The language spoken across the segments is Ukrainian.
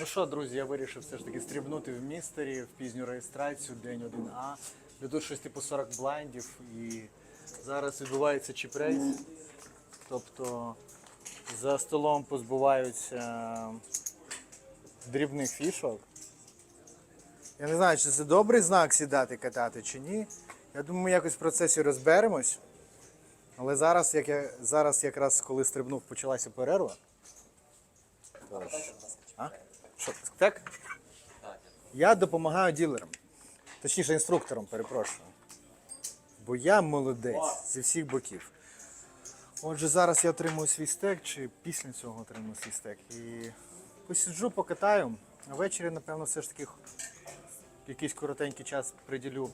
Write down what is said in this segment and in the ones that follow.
Ну що, друзі, я вирішив все ж таки стрібнути в містері в пізню реєстрацію, день 1А. Де щось типу 40 блайндів і зараз відбувається чіпрейс. Тобто за столом позбуваються дрібних фішок. Я не знаю, чи це добрий знак сідати катати чи ні. Я думаю, ми якось в процесі розберемось. Але зараз, як я, зараз якраз коли стрибнув, почалася перерва. Тож, а? Що, так? Я допомагаю ділерам. Точніше, інструкторам, перепрошую. Бо я молодець зі всіх боків. Отже, зараз я отримую свій стек, чи після цього отримую свій стек. І посиджу, покатаю. А ввечері, напевно, все ж таки якийсь коротенький час приділю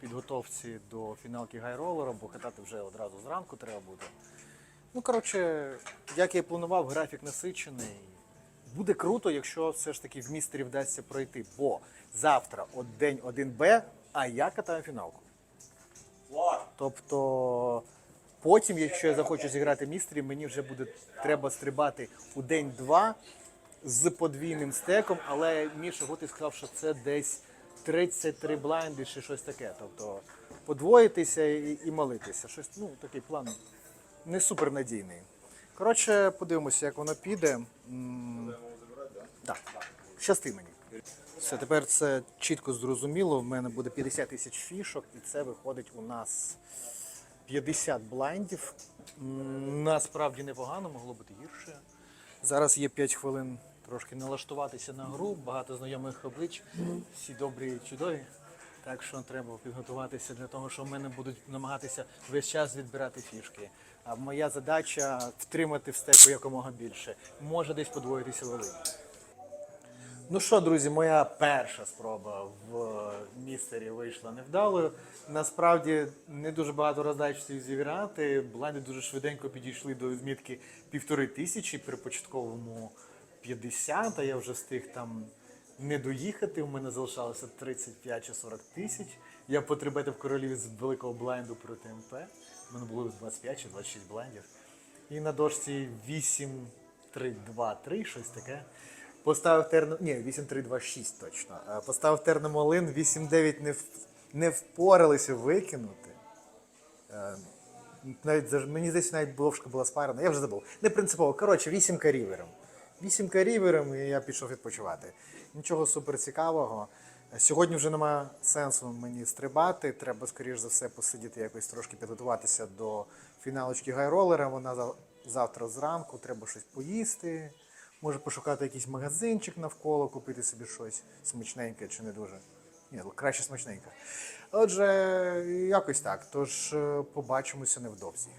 підготовці до фіналки гайролера, бо катати вже одразу зранку треба буде. Ну, коротше, як я і планував, графік насичений. Буде круто, якщо все ж таки в містері вдасться пройти, бо завтра от день 1Б, а я катаю фіналку. Тобто потім, якщо я захочу зіграти містері, мені вже буде треба стрибати у день 2 з подвійним стеком, але Міша Готи сказав, що це десь 33 блайнди чи щось таке. Тобто подвоїтися і, і молитися. Щось, ну, такий план не супер надійний. Коротше, подивимося, як воно піде. Щасти мені. Все, тепер це чітко зрозуміло. В мене буде 50 тисяч фішок, і це виходить у нас 50 блайндів. Насправді непогано, могло бути гірше. Зараз є 5 хвилин трошки налаштуватися на гру, багато знайомих облич, всі добрі і чудові. Так що треба підготуватися для того, що в мене будуть намагатися весь час відбирати фішки. Моя задача втримати в стеку якомога більше. Може десь подвоїтися великі. Ну що, друзі, моя перша спроба в містері вийшла невдалою. Насправді не дуже багато роздач встиг зіграти. Блайнди дуже швиденько підійшли до відмітки півтори тисячі при початковому 50, а я вже встиг там не доїхати. У мене залишалося 35 чи 40 тисяч. Я потребетив королів з великого блайнду проти МП. У мене було 25 чи 26 блайндів. І на дошці 8, 3, 2, 3, щось таке. Поставив терно. Ні, 8, 3, 2, 6 точно. Е, Поставив терномолин, 8, 9 не, в... не впоралися викинути. Е, Навіть мені здається, навіть бровшка була спарена, я вже забув. Не принципово. Коротше, 8 рівером. 8 рівером, і я пішов відпочивати. Нічого супер цікавого. Сьогодні вже немає сенсу мені стрибати. Треба, скоріш за все, посидіти якось трошки підготуватися до фіналочки гайролера. Вона завтра зранку, треба щось поїсти. Може пошукати якийсь магазинчик навколо, купити собі щось смачненьке чи не дуже. Ні, краще смачненьке. Отже, якось так. Тож е, побачимося невдовзі.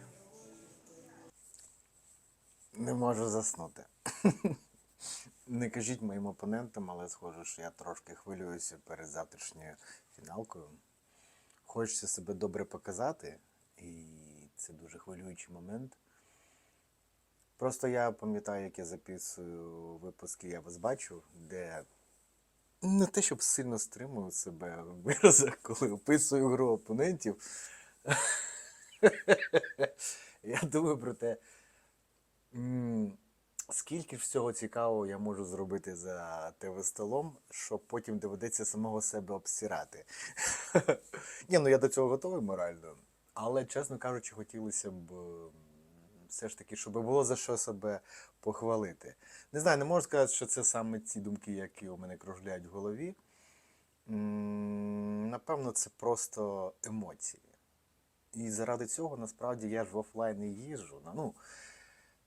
Не можу заснути. Не кажіть моїм опонентам, але схоже, що я трошки хвилююся перед завтрашньою фіналкою. Хочеться себе добре показати, і це дуже хвилюючий момент. Просто я пам'ятаю, як я записую випуски, я вас бачу, де не те, щоб сильно стримую себе в виразах, коли описую гру опонентів. Я думаю про те, скільки ж всього цікавого я можу зробити за ТВ-столом, що потім доведеться самого себе обсирати. Ні, ну я до цього готовий морально. Але, чесно кажучи, хотілося б все ж таки, щоб було за що себе похвалити. Не знаю, не можу сказати, що це саме ці думки, які у мене кружляють в голові. Напевно, це просто емоції. І заради цього насправді я ж в офлайн не їжджу. Ну,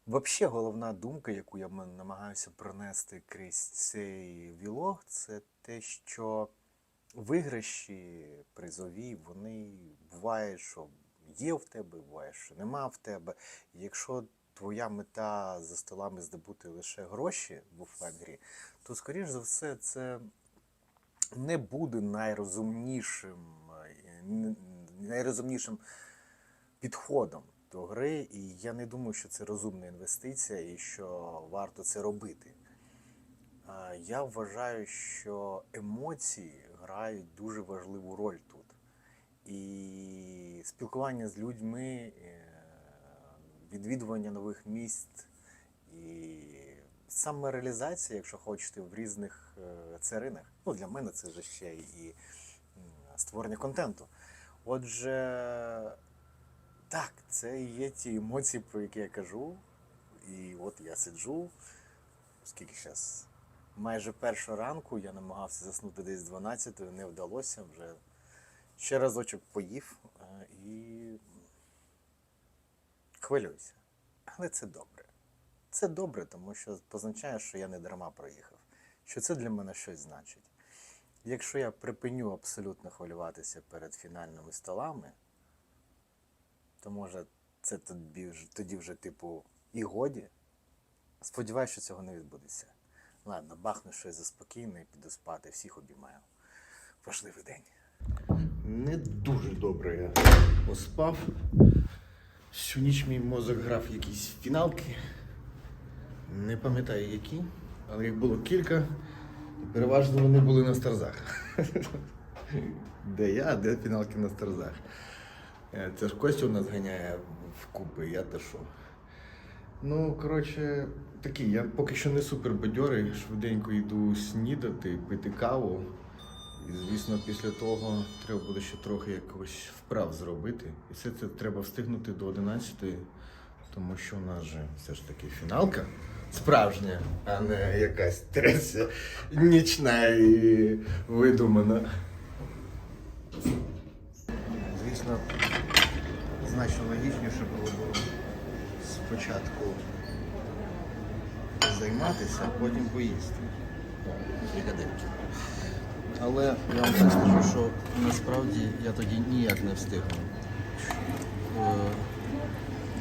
Взагалі, головна думка, яку я намагаюся пронести крізь цей вілог, це те, що виграші призові, вони буває, що є в тебе, буває, що нема в тебе. Якщо твоя мета за столами здобути лише гроші в офлайн грі, то скоріш за все це не буде найрозумнішим, е, найрозумнішим підходом до гри, і я не думаю, що це розумна інвестиція і що варто це робити. Я вважаю, що емоції грають дуже важливу роль тут. І спілкування з людьми, е, відвідування нових місць і самореалізація, якщо хочете, в різних е, царинах. Ну, для мене це вже ще і створення контенту. Отже, так, це і є ті емоції, про які я кажу. І от я сиджу, скільки зараз? Майже перша ранку я намагався заснути десь 12, не вдалося вже. Ще разочок поїв е, і хвилююся. Але це добре. Це добре, тому що позначає, що я не дарма проїхав, що це для мене щось значить. Якщо я припиню абсолютно хвилюватися перед фінальними столами, то може це тоді вже, тоді вже типу і годі. Сподіваюся, що цього не відбудеться. Ладно, бахну щось заспокійно і піду спати, всіх обіймаю. Важливий день. Не дуже добре я поспав. Всю ніч мій мозок грав якісь фіналки. Не пам'ятаю які, але їх було кілька. І переважно вони були на старзах. Де я, де фіналки на старзах. Е, Це ж Костя у нас ганяє вкупи, я те що. Ну, коротше, такий, я поки що не супер бадьорий, швиденько йду снідати, пити каву. І, звісно, після того треба буде ще трохи якось вправ зробити. І все це треба встигнути до 11 тому що у нас же все ж таки фіналка справжня, а не якась трясся нічна і видумана. Звісно, значно логічніше було б спочатку займатися, а потім поїсти. Але я вам все скажу, що насправді я тоді ніяк не встигну. Е,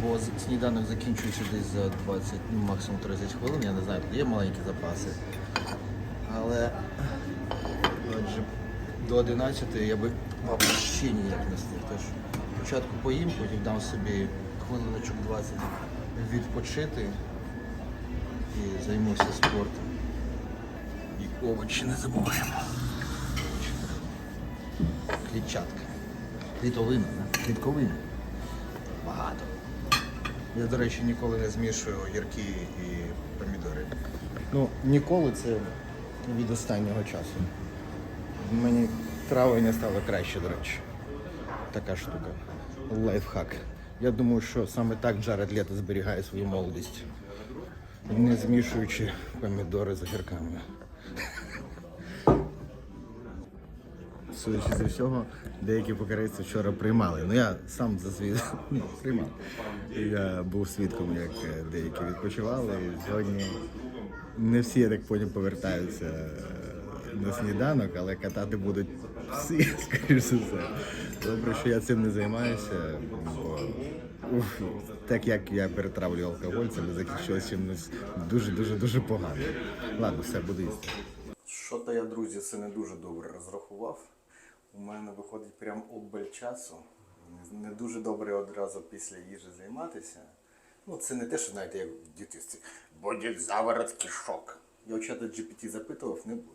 Бо сніданок закінчується десь за 20, ну, максимум 30 хвилин, я не знаю, є маленькі запаси. Але отже, до 11 я би мабуть, ще ніяк не встиг. Тож спочатку поїм, потім дам собі хвилиночок 20 відпочити і займуся спортом. І овочі не забуваємо. Клітчатка. Клітовина, да? клітковина. Багато. Я, до речі, ніколи не змішую огірки і помідори. Ну, ніколи це від останнього часу. Мені травлення стало краще, до речі. Така штука. Лайфхак. Я думаю, що саме так Джаред Лето зберігає свою молодість. Не змішуючи помідори з огірками. Судячи з усього, деякі покарейці вчора приймали. Ну я сам за свій приймав. Я був свідком, як деякі відпочивали. І сьогодні не всі, я так потім повертаються на сніданок, але катати будуть всі, скоріш за все. Добре, що я цим не займаюся, бо так як я перетравлю алкоголь, це би закінчилося чимось дуже-дуже дуже погано. Ладно, все, буду їсти. Що то я, друзі, це не дуже добре розрахував. У мене виходить прям оббаль часу. Не- Не дуже добре одразу після їжі займатися. Ну, це не те, що знаєте, як в дитинстві. Буде заворот кишок. Я у чата GPT запитував, не буде.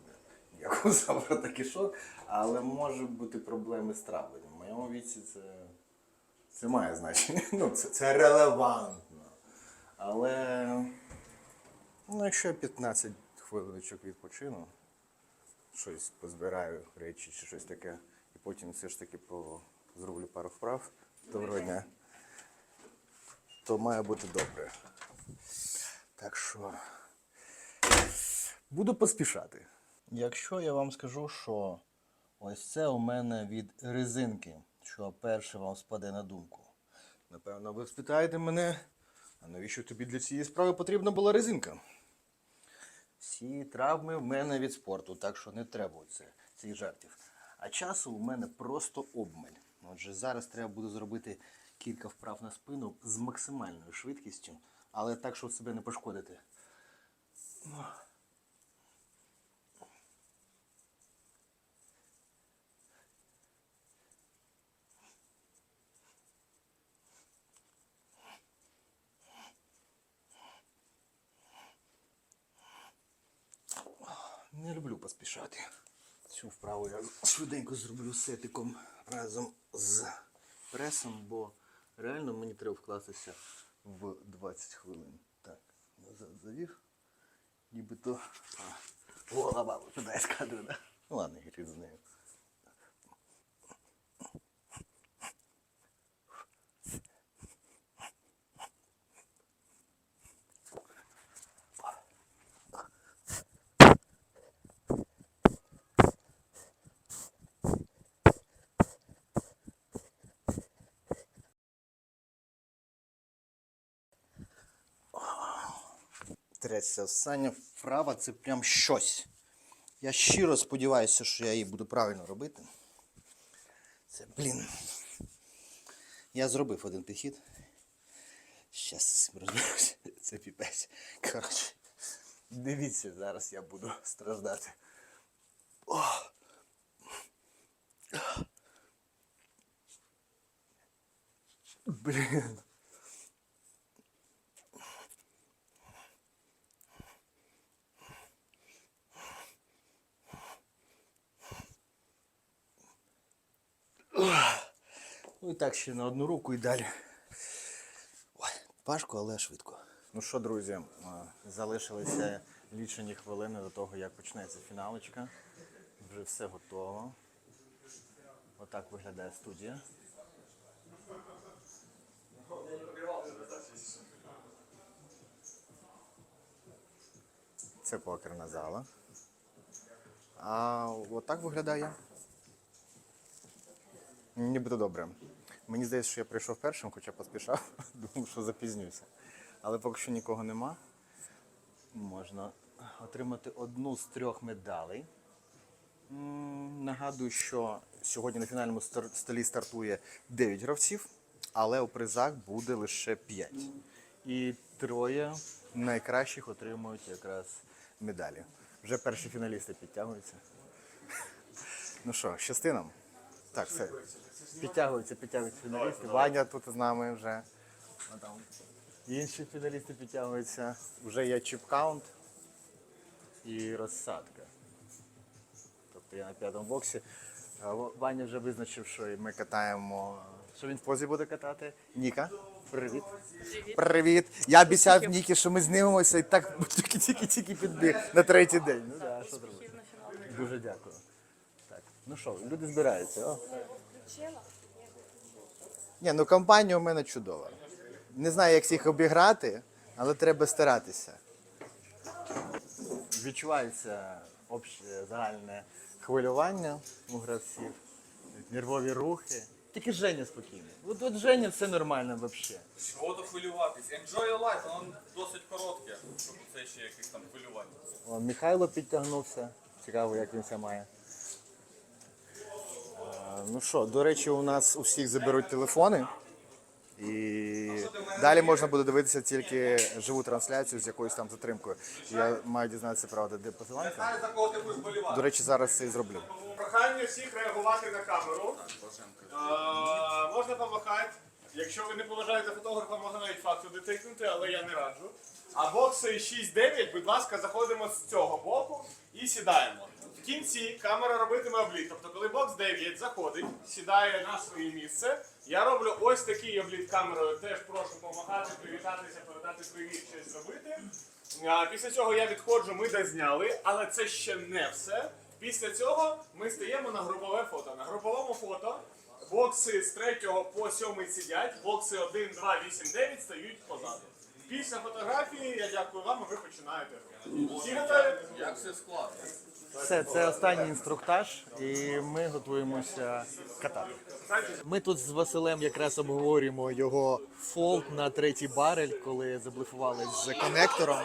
Ніякого заворота кишок, але може бути проблеми з травленням. Моєму віці це, це має значення. Ну, це, це релевантно. Але ну, якщо я 15 хвилиночок відпочину, щось позбираю речі чи щось таке, і потім все ж таки по... зроблю пару вправ. Доброго дня. То має бути добре. Так що буду поспішати. Якщо я вам скажу, що ось це у мене від резинки, що перше вам спаде на думку. Напевно, ви спитаєте мене, а навіщо тобі для цієї справи потрібна була резинка? Всі травми в мене від спорту, так що не треба це, цих жартів. А часу у мене просто обмаль. Отже, зараз треба буде зробити кілька вправ на спину з максимальною швидкістю, але так, щоб себе не пошкодити. Не поспішати. Цю вправу я швиденько зроблю сетиком разом з пресом, бо реально мені треба вкластися в 20 хвилин. Так, назад завів Нібито голова випадає з кадру, да? Ну ладно, гріх з нею. Третя остання вправа це прям щось. Я щиро сподіваюся, що я її буду правильно робити. Це, блін. Я зробив один підхід. Щас з розберуся. Це піпець. Коротше. Дивіться, зараз я буду страждати. О! Блін. Ну і так ще на одну руку і далі. Ой, важко, але швидко. Ну що, друзі, е, залишилися лічені хвилини до того, як почнеться фіналочка. Вже все готово. Отак виглядає студія. Це покерна зала. А отак виглядає. Нібито добре. Мені здається, що я прийшов першим, хоча поспішав, думав, що запізнюся. Але поки що нікого нема. Можна отримати одну з трьох медалей. Нагадую, що сьогодні на фінальному столі стартує 9 гравців, але у призах буде лише 5. І троє найкращих отримують якраз медалі. Вже перші фіналісти підтягуються. Ну що, щасти нам? Так, все. Підтягуються, підтягуються фіналісти. Ваня тут з нами вже. Інші фіналісти підтягуються. Вже є чіп-каунт і розсадка. Тобто я на п'ятому боксі. Ваня вже визначив, що ми катаємо. Що він в позі буде катати? Ніка. Привіт. Привіт. Я обіцяв Нікі, що ми знімемося і так тільки-тільки підбіг на третій день. Ну да, що зробити. Дуже дякую. Так, ну що, люди збираються. О. Ні, ну компанія у мене чудова. Не знаю, як всіх обіграти, але треба старатися. Відчувається обще загальне хвилювання у гравців, нервові рухи. Тільки Женя спокійний. От, от Женя все нормально взагалі. Чого то хвилюватись? Enjoy your life, воно досить коротке, щоб це ще якесь там хвилювання. О, Михайло підтягнувся. Цікаво, як він це має. Е, Ну що, до речі, у нас у всіх заберуть телефони. І далі можна буде дивитися тільки живу трансляцію з якоюсь там затримкою. Я маю дізнатися, правда, де посиланка. За кого ти будеш болівати? До речі, зараз це і зроблю. Прохання всіх реагувати на камеру. А, можна помахати. Якщо ви не поважаєте фотографа, можна навіть факту дотикнути, але я не раджу. А бокси 6-9, будь ласка, заходимо з цього боку і сідаємо. В кінці камера робитиме обліт. Тобто, коли бокс 9 заходить, сідає на своє місце. Я роблю ось такий обліт камерою. Теж прошу помагати, привітатися, передати привіт, щось зробити. А, Після цього я відходжу, ми дозняли, але це ще не все. Після цього ми стаємо на групове фото. На груповому фото бокси з 3 по 7 сидять, бокси 1, 2, 8, 9 стають позаду. Після фотографії я дякую вам, і ви починаєте. Всі готові? Як все складно? Все, це останній інструктаж, і ми готуємося катати. Ми тут з Василем якраз обговорюємо його фолд на третій барель, коли заблефували з конектором.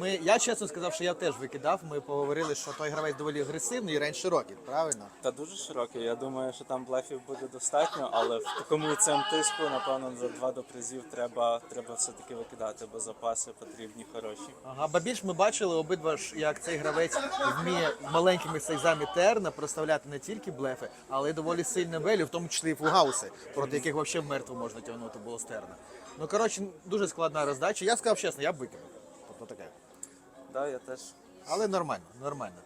Ми, я чесно сказав, що я теж викидав. Ми поговорили, що той гравець доволі агресивний і рейндж широкий, правильно? Та дуже широкий. Я думаю, що там блефів буде достатньо, але в такому цьому тиску, напевно, за два до призів треба, треба все-таки викидати, бо запаси потрібні хороші. Ага, бо більш ми бачили обидва ж, як цей гравець вміє маленькими сайзами терна проставляти не тільки блефи, але й доволі сильні белі, в тому числі і фулгауси, проти яких взагалі мертво можна тягнути було з терна. Ну коротше, дуже складна роздача. Я сказав чесно, я б викинув. Тобто таке. Да, я теж. Але нормально, нормально.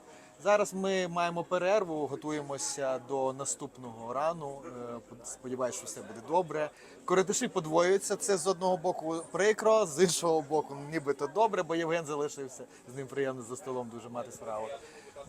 Зараз ми маємо перерву, готуємося до наступного рану. Е, Сподіваюся, що все буде добре. Коротиші подвоюються. Це з одного боку прикро, з іншого боку, нібито добре, бо Євген залишився. З ним приємно за столом дуже мати справу.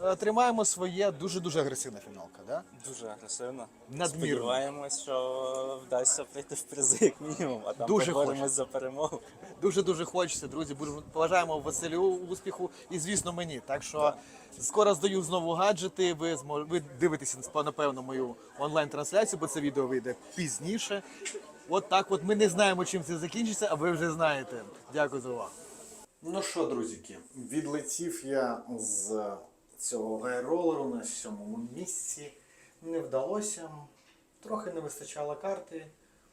Е, Тримаємо своє дуже дуже агресивна фіналка. Да? Дуже агресивно. Надмірно. Сподіваємось, що вдасться прийти в призи як мінімум, а там Дуже поборемось за перемогу. Дуже дуже хочеться, друзі. Будемо поважаємо Василю успіху і звісно мені. Так що скоро здаю знову гаджети. Ви змож... ви дивитеся напевно мою онлайн-трансляцію, бо це відео вийде пізніше. От так, от ми не знаємо, чим це закінчиться, а ви вже знаєте. Дякую за увагу. Ну що, друзіки, відлетів я з цього гайролеру на сьомому місці. Не вдалося. Трохи не вистачало карти.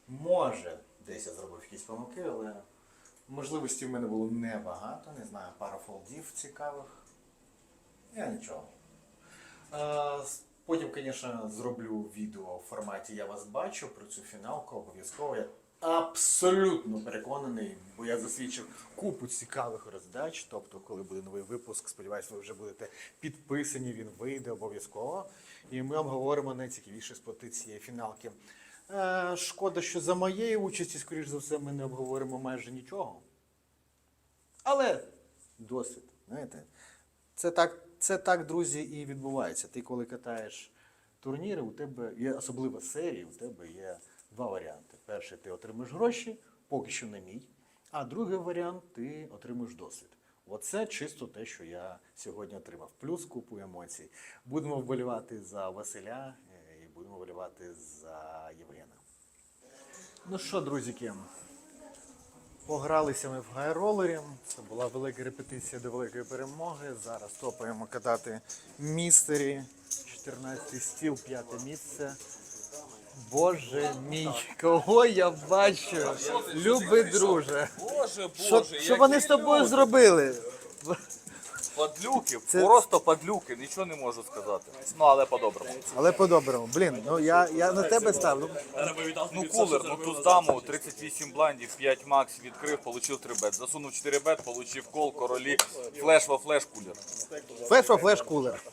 Може, десь я зробив якісь помилки, але можливостей в мене було небагато. Не знаю, пара фолдів цікавих. Я нічого. Е, с- Потім, звісно, зроблю відео в форматі Я вас бачу про цю фіналку обов'язково. Абсолютно переконаний, бо я засвідчив купу цікавих роздач. Тобто, коли буде новий випуск, сподіваюся, ви вже будете підписані, він вийде обов'язково. І ми обговоримо найцікавіші споти цієї фіналки. Е, Шкода, що за моєї участі, скоріш за все, ми не обговоримо майже нічого. Але досвід, знаєте, це так, це так, друзі, і відбувається. Ти коли катаєш турніри, у тебе є особливо серії, у тебе є два варіанти. Перший ти отримуєш гроші, поки що не мій. А другий варіант ти отримуєш досвід. Оце чисто те, що я сьогодні отримав. Плюс купу емоцій. Будемо вболівати за Василя е, і будемо вболівати за Євгена. Ну що, друзіки, Погралися ми в гайролері. Це була велика репетиція до великої перемоги. Зараз топаємо катати містері. 14 стіл, п'яте місце. Боже мій, кого я бачу? Любий друже. Боже, Що, боже, що вони з тобою зробили? Падлюки, Це- просто падлюки, нічого не можу сказати. Ну, але по-доброму. Але по-доброму. Блін, ну я, я на тебе ставлю. Ну, кулер, ну ту даму, 38 блайндів, 5 макс відкрив, получив 3 бет. Засунув 4 бет, получив кол, королі, флеш во флеш кулер. Флеш флеш кулер.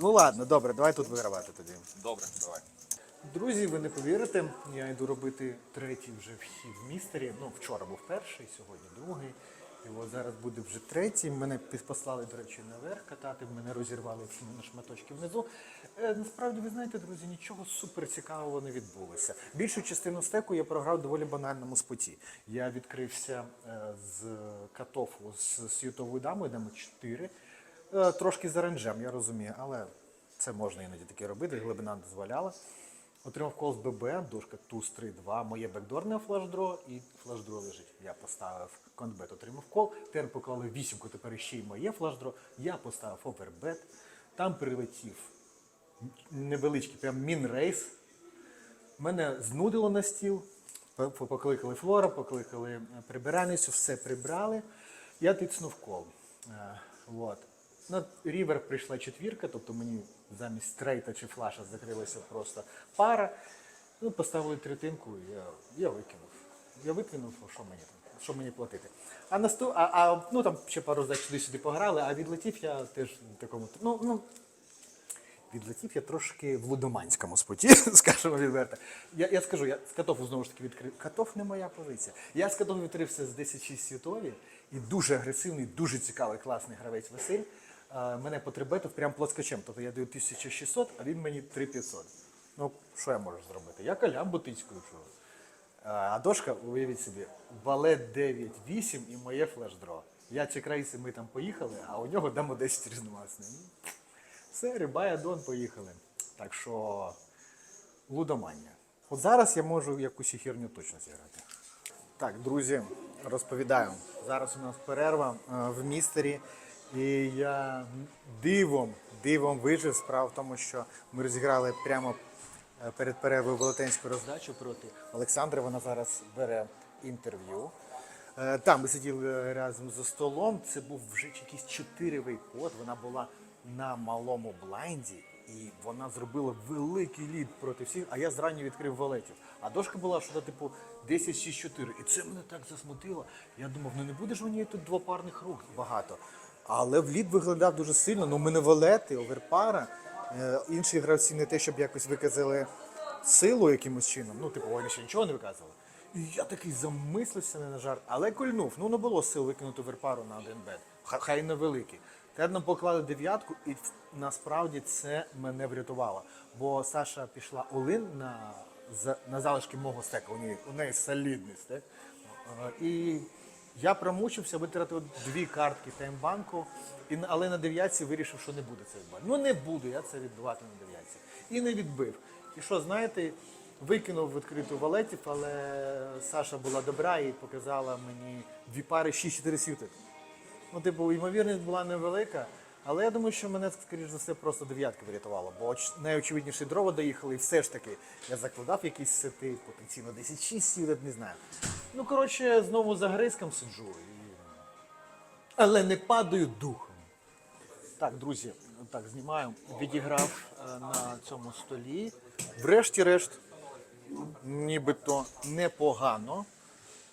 Ну ладно, добре, давай тут вигравати тоді. Добре, давай. Друзі, ви не повірите, я йду робити третій вже вхід в містері. Ну, вчора був перший, сьогодні другий. І от зараз буде вже третій. Мене послали, до речі, наверх катати, мене розірвали на шматочки внизу. Е, насправді, ви знаєте, друзі, нічого супер цікавого не відбулося. Більшу частину стеку я програв доволі банальному споті. Я відкрився е, з катофу з світовою дамою, дами 4. Е, Трошки за ренджем, я розумію, але це можна іноді таке робити, глибина дозволяла. Отримав кол з ББ, дошка туз 3-2, моє бекдорне флешдро і флешдро лежить. Я поставив контбет, отримав кол. Тепер поклали вісімку, тепер ще й моє флешдро. Я поставив овербет. Там прилетів невеличкий прям мінрейс. Мене знудило на стіл. Покликали флора, покликали е, прибиральницю, все прибрали. Я тицнув кол. Е, Вот. На рівер прийшла четвірка, тобто мені замість стрейта чи флаша закрилася просто пара. Ну, поставили третинку, і я, я викинув. Я викинув, що мені там, що мені платити. А наступ, а, а ну там ще пару здач сюди-сюди пограли, а відлетів я теж в такому. Ну, ну, Відлетів я трошки в лудоманському споті, скажімо відверто. Я, я скажу, я з катофу знову ж таки відкрив. Катоф не моя позиція. Я з катофу відкрився з 10-6 світові і дуже агресивний, дуже цікавий, класний гравець Василь. А, мене потребетив прям плоскочем. Тобто я даю 1600, а він мені 3500. Ну, що я можу зробити? Я калямбу тицькую. Що? А а дошка, уявіть собі, валет 9-8 і моє флеш-дро. Я ці крейси, ми там поїхали, а у нього дамо 10 різномасний. Все, риба і адон поїхали. Так що лудомання. От зараз я можу якусь херню точно зіграти. Так, друзі, розповідаю. Зараз у нас перерва е, в містері. І я дивом, дивом вижив. Справа в тому, що ми розіграли прямо е, перед перервою велетенську роздачу проти Олександри. Вона зараз бере інтерв'ю. Е, Там ми сиділи разом за столом. Це був вже якийсь чотиривий код. Вона була на малому блайнді, і вона зробила великий лід проти всіх. А я зранню відкрив валетів. А дошка була що типу 10-6-4. І це мене так засмутило. Я думав, ну не буде ж неї тут двопарних рук багато. Але в лід виглядав дуже сильно. Ну, миневалети, оверпара. Е, інші гравці не те, щоб якось виказали силу якимось чином. Ну, типу, вони ще нічого не виказували. І я такий замислився не на жарт, але кольнув. Ну, не було сил викинути верпару на один бет. Хай не великий. Терно поклали дев'ятку, і насправді це мене врятувало. Бо Саша пішла Олин на, на залишки мого стека. У неї, у неї солідний стек. Е, І я промучився, витратив дві картки таймбанку, і, але на дев'ятці вирішив, що не буде це відбувати. Ну не буду я це відбивати на дев'ятці. І не відбив. І що, знаєте, викинув відкриту валетів, але Саша була добра і показала мені дві пари 6-4 сюти. Ну, типу, ймовірність була невелика, але я думаю, що мене, скоріш за все, просто дев'ятка врятувала. Бо оч- найочевидніше дрова доїхали, і все ж таки я закладав якісь сети, потенційно 10-6 сілет, не знаю. Ну, коротше, знову за гризком сиджу. І... Але не падаю духом. Так, друзі, так, знімаю. Відіграв е, на цьому столі. Врешті-решт, нібито непогано.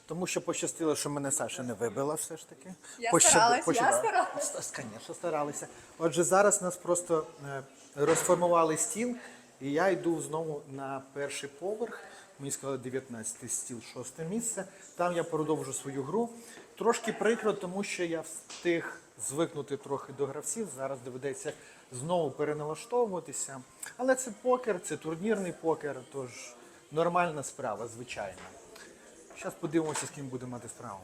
Тому що пощастило, що мене Саша не вибила все ж таки. Я старалась, я старалась. Звісно, старалися. Отже, зараз нас просто е, розформували стіл, і я йду знову на перший поверх. Мені сказали 19 стіл, шосте місце. Там я продовжу свою гру. Трошки прикро, тому що я встиг звикнути трохи до гравців. Зараз доведеться знову переналаштовуватися. Але це покер, це турнірний покер, тож нормальна справа, звичайно. Зараз подивимося, з ким будемо мати справу.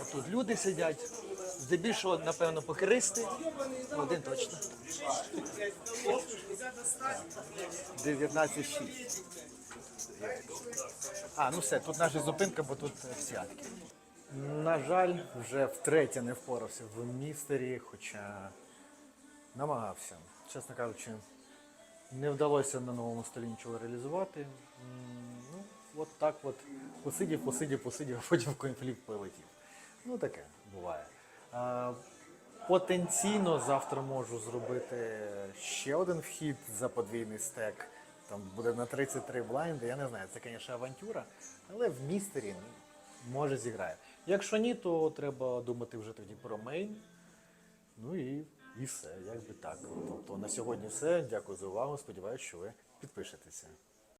От тут люди сидять. Здебільшого, напевно, покеристи. Один точно. 19-6. А, ну все, тут наша зупинка, бо тут е, всіатки. На жаль, вже втретє не впорався в містері, хоча намагався. Чесно кажучи, не вдалося на новому столі нічого реалізувати. Ну, от так от посидів, посидів, посидів, а потім в конфлікт полетів. Ну таке буває. Потенційно завтра можу зробити ще один вхід за подвійний стек. Там буде на 33 блайнди. Я не знаю, це, звісно, авантюра, але в містері ну, може зіграє. Якщо ні, то треба думати вже тоді про мейн. Ну і, і все, як би так. Тобто на сьогодні все. Дякую за увагу. Сподіваюся, що ви підпишетеся.